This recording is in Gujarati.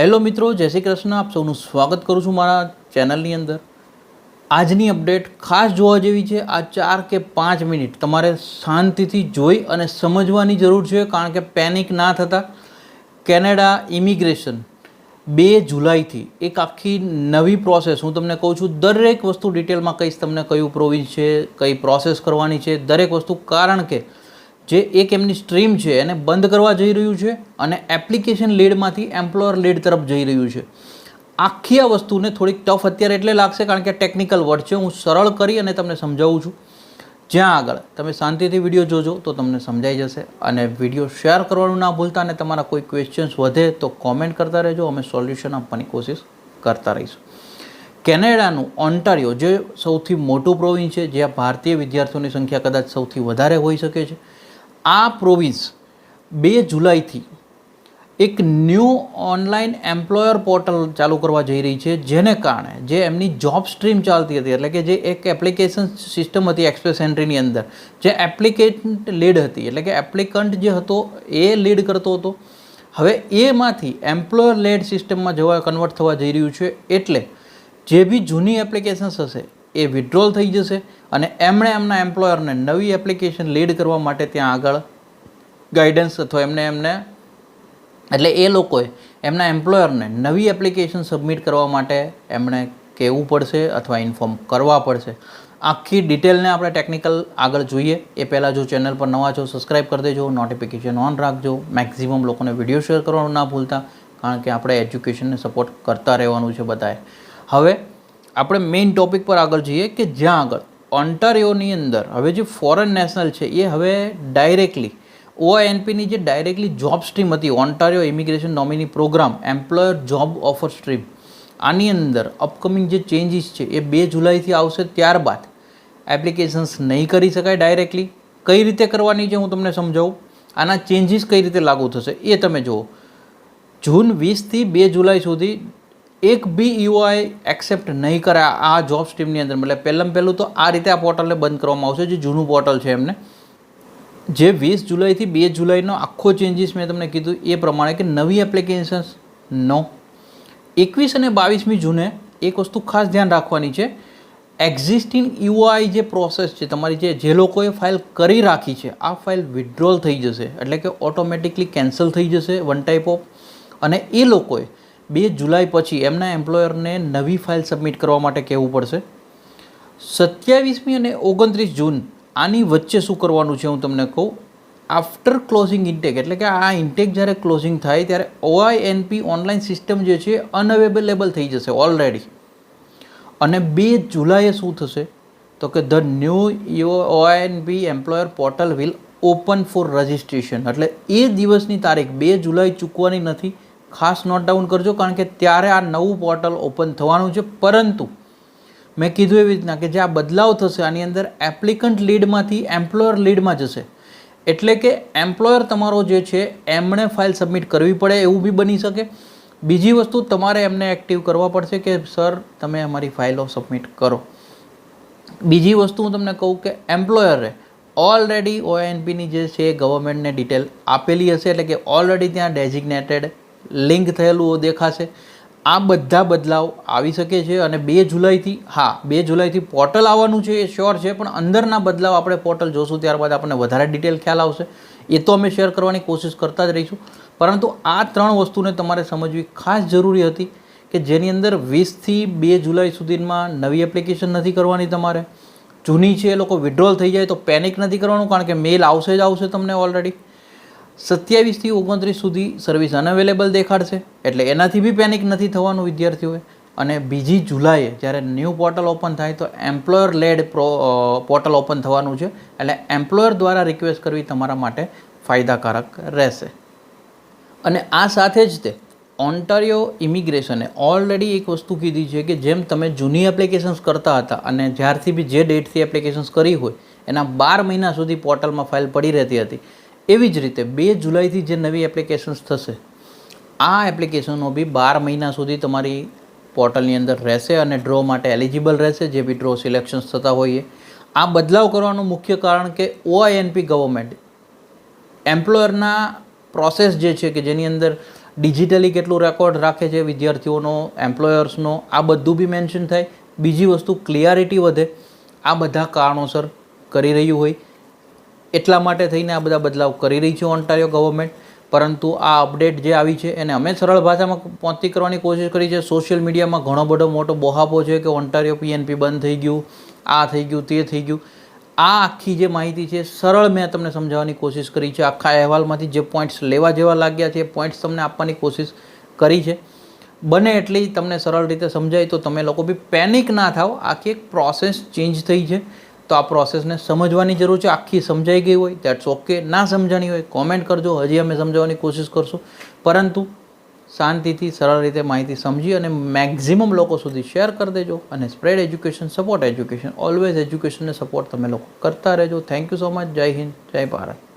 હેલો મિત્રો, જય શ્રી કૃષ્ણ. આપ સૌનું સ્વાગત કરું છું મારા ચેનલની અંદર. આજની અપડેટ ખાસ જોવા જેવી છે. આ ચાર કે પાંચ મિનિટ તમારે શાંતિથી જોઈ અને સમજવાની જરૂર છે, કારણ કે પેનિક ના થતા કેનેડા ઇમિગ્રેશન બે જુલાઈથી એક આખી નવી પ્રોસેસ હું તમને કહું છું, દરેક વસ્તુ ડિટેલમાં કહીશ તમને કયું પ્રોવિન્સ છે, કઈ પ્રોસેસ કરવાની છે, દરેક વસ્તુ કારણ કે જે એક એમની સ્ટ્રીમ છે એને બંધ કરવા જઈ રહ્યું છે અને એપ્લિકેશન લીડમાંથી એમ્પ્લોયર લીડ તરફ જઈ રહ્યું છે. આખી આ વસ્તુને થોડીક ટફ અત્યારે એટલે લાગશે કારણ કે ટેકનિકલ વર્ડ છે, હું સરળ કરી અને તમને સમજાવું છું. જ્યાં આગળ તમે શાંતિથી વીડિયો જોજો તો તમને સમજાઈ જશે અને વીડિયો શેર કરવાનું ના ભૂલતા અને તમારા કોઈ ક્વેશ્ચન્સ વધે તો કોમેન્ટ કરતા રહેજો, અમે સોલ્યુશન આપવાની કોશિશ કરતા રહીશું. કેનેડાનું ઓન્ટારિયો, જે સૌથી મોટું પ્રોવિન્સ છે, જ્યાં ભારતીય વિદ્યાર્થીઓની સંખ્યા કદાચ સૌથી વધારે હોઈ શકે છે. આ પ્રોવિન્સ બે જુલાઈથી એક ન્યૂ ઓનલાઈન એમ્પ્લોયર પોર્ટલ ચાલુ કરવા જઈ રહી છે, જેને કારણે જે એમની જોબ સ્ટ્રીમ ચાલતી હતી, એટલે કે જે એક એપ્લિકેશન સિસ્ટમ હતી એક્સપ્રેસ એન્ટ્રીની અંદર, જે એપ્લિકેન્ટ લીડ હતી, એટલે કે એપ્લિકન્ટ જે હતો એ લીડ કરતો હતો. હવે એમાંથી એમ્પ્લોયર લેડ સિસ્ટમમાં જવા, કન્વર્ટ થવા જઈ રહ્યું છે, એટલે જે બી જૂની એપ્લિકેશન્સ હશે એ વિડ્રોલ થઈ જશે અને એમણે એમના એમ્પ્લોયરને નવી એપ્લિકેશન લીડ કરવા માટે ત્યાં આગળ ગાઈડન્સ અથવા એમને એમને એટલે એ લોકોએ એમના એમ્પ્લોયરને નવી એપ્લિકેશન સબમિટ કરવા માટે એમણે કહેવું પડશે અથવા ઇન્ફોર્મ કરવા પડશે. આખી ડિટેલને આપણે ટેકનિકલ આગળ જોઈએ. એ પહેલાં જો ચેનલ પર નવા છો સબસ્ક્રાઈબ કરી દેજો. નોટિફિકેશન ઓન રાખજો. મેક્ઝિમમ લોકોને વીડિયો શેર કરવાનું ના ભૂલતા, કારણ કે આપણે એજ્યુકેશનને સપોર્ટ કરતા રહેવાનું છે બધાએ. હવે આપણે મેઇન ટોપિક પર આગળ જઈએ કે જ્યાં આગળ. ઓન્ટારિયોની અંદર, હવે જે ફોરેન નેશનલ છે, એ હવે ડાયરેક્ટલી ઓઆઈએનપીની જે ડાયરેક્ટલી જોબ સ્ટ્રીમ હતી Ontario immigration nominee program employer job offer stream આની અંદર અપકમિંગ જે ચેન્જીસ છે, એ બે જુલાઈથી આવશે ત્યારબાદ. એપ્લિકેશન્સ નહીં કરી શકાય ડાયરેક્ટલી કઈ રીતે કરવાની છે, હું તમને સમજાવું. આના ચેન્જીસ કઈ રીતે લાગુ થશે, એ તમે જુઓ. જૂન વીસથી બે જુલાઈ સુધી એક બી યુઆઈ એક્સેપ્ટ નહીં કરે આ જોબ સ્ટ્રીમની અંદર. મતલબ પહેલાં પહેલું તો આ રીતે આ પોર્ટલને બંધ કરવામાં આવશે, જે જૂનું પોર્ટલ છે એમને. જે વીસ જુલાઈથી બે જુલાઈનો આખો ચેન્જીસ મેં તમને કીધું એ પ્રમાણે કે નવી એપ્લિકેશન્સ નો એકવીસ અને બાવીસમી જૂને એક વસ્તુ ખાસ ધ્યાન રાખવાની છે. એક્ઝિસ્ટિંગ યુઆઈ જે પ્રોસેસ છે, તમારી જે જે લોકોએ ફાઇલ કરી રાખી છે, આ ફાઇલ વિડ્રોલ થઈ જશે. એટલે કે ઓટોમેટિકલી કેન્સલ થઈ જશે વન ટાઈપ ઓફ અને એ લોકોએ બે જુલાઈ પછી એમના એમ્પ્લોયરને નવી ફાઇલ સબમિટ કરવા માટે કહેવું પડશે. સત્યાવીસમી અને ઓગણત્રીસ જૂન આની વચ્ચે શું કરવાનું છે હું તમને કહું. આફ્ટર ક્લોઝિંગ ઇન્ટેક એટલે કે આ ઇન્ટેક જ્યારે ક્લોઝિંગ થાય ત્યારે ઓઆઈએનપી ઓનલાઈન સિસ્ટમ જે છે અનઅવેલેબલ થઈ જશે ઓલરેડી અને બે જુલાઈએ શું થશે? તો કે the new OINP employer portal will open for registration એટલે એ દિવસની તારીખ બે જુલાઈ ચૂકવાની નથી. ખાસ નોટ ડાઉન કરજો કારણ કે ત્યારે આ નવું પોર્ટલ ઓપન થવાનું છે. પરંતુ મેં કીધું એવી રીતના કે જે આ બદલાવ થશે, આની અંદર એપ્લિકન્ટ લીડમાંથી એમ્પ્લોયર લીડમાં જશે. એટલે કે એમ્પ્લોયર તમારો જે છે, એમણે ફાઇલ સબમિટ કરવી પડે એવું બી બની શકે. બીજી વસ્તુ તમારે એમને એક્ટિવ કરવા પડશે કે સર તમે અમારી ફાઇલો સબમિટ કરો. બીજી વસ્તુ હું તમને કહું કે એમ્પ્લોયરે ઓલરેડી ઓએનપીની જે છે ગવર્મેન્ટને ડિટેલ આપેલી હશે. એટલે કે ઓલરેડી ત્યાં ડેઝિગ્નેટેડ લિંક થયેલું દેખાશે. આ બધા બદલાવ આવી શકે છે અને બે જુલાઈથી, હા, બે જુલાઈથી પોર્ટલ આવવાનું છે એ શ્યોર છે, પણ અંદરના બદલાવ આપણે પોર્ટલ જોશું ત્યારબાદ આપણને વધારે ડિટેલ ખ્યાલ આવશે. એ તો અમે શેર કરવાની કોશિશ કરતા જ રહીશું. પરંતુ આ ત્રણ વસ્તુને તમારે સમજવી ખાસ જરૂરી હતી કે જેની અંદર વીસથી બે જુલાઈ સુધીમાં નવી એપ્લિકેશન નથી કરવાની તમારે. જૂની છે એ લોકો વિડ્રોલ થઈ જાય તો પેનિક નથી કરવાનું કારણ કે મેલ આવશે જ આવશે તમને ઓલરેડી સત્યાવીસથી ઓગણત્રીસ સુધી સર્વિસ અનઅવેલેબલ દેખાડશે. એટલે એનાથી બી પેનિક નથી થવાનું વિદ્યાર્થીઓએ. અને બીજી જુલાઈએ જ્યારે ન્યૂ પોર્ટલ ઓપન થાય તો employer led pro portal open થવાનું છે. એટલે એમ્પ્લોયર દ્વારા રિક્વેસ્ટ કરવી તમારા માટે ફાયદાકારક રહેશે. અને આ સાથે જ તે ઓન્ટારિયો ઇમિગ્રેશને ઓલરેડી એક વસ્તુ કીધી છે કે જેમ તમે જૂની એપ્લિકેશન્સ કરતા હતા અને જ્યારથી બી જે ડેટથી એપ્લિકેશન્સ કરી હોય, એના બાર મહિના સુધી પોર્ટલમાં ફાઇલ પડી રહેતી હતી એવી જ રીતે બે જુલાઈથી જે નવી એપ્લિકેશન્સ થશે, આ એપ્લિકેશનો બી બાર મહિના સુધી તમારી પોર્ટલની અંદર રહેશે અને ડ્રો માટે એલિજિબલ રહેશે, જે બી ડ્રો સિલેક્શન્સ થતા હોઈએ. આ બદલાવ કરવાનું મુખ્ય કારણ કે ઓઆઈએનપી ગવર્મેન્ટ એમ્પ્લોયરના પ્રોસેસ જે છે કે જેની અંદર ડિજિટલી કેટલું રેકોર્ડ રાખે છે વિદ્યાર્થીઓનો એમ્પ્લોયર્સનો આ બધું બી મેન્શન થાય. બીજી વસ્તુ ક્લિયરિટી વધે. આ બધા કારણોસર કરી રહ્યું હોય. એટલા માટે થઈને આ બધા બદલાવ કરી રહી છે ઓન્ટારિયો ગવર્મેન્ટ પરંતુ આ અપડેટ જે આવી છે એને અમે સરળ ભાષામાં પહોંચતી કરવાની કોશિશ કરી છે. સોશિયલ મીડિયામાં ઘણો બધો મોટો બોહાપો છે કે ઓન્ટારિયો પીએનપી બંધ થઈ ગયું, આ થઈ ગયું, તે થઈ ગયું. આ આખી જે માહિતી છે સરળ મેં તમને સમજાવવાની કોશિશ કરી છે. આખા અહેવાલમાંથી જે પોઈન્ટ્સ લેવા જેવા લાગ્યા છે એ પોઈન્ટ્સ તમને આપવાની કોશિશ કરી છે. બને એટલી તમને સરળ રીતે સમજાય તો તમે લોકો બી પેનિક ના થાઓ. આખી એક પ્રોસેસ ચેન્જ થઈ છે. તો આ પ્રોસેસને સમજવાની જરૂર છે. આખી સમજાઈ ગઈ હોય દેટ્સ ઓકે ના સમજાણી હોય કોમેન્ટ કરજો. હજી અમે સમજાવવાની કોશિશ કરશું. પરંતુ શાંતિથી, સરળ રીતે માહિતી સમજી અને મેક્ઝિમમ લોકો સુધી શેર કરી દેજો અને spread education support education always એજ્યુકેશનને support તમે લોકો કરતા રહેજો. થેન્ક યુ સો મચ જય હિન્દ. જય ભારત.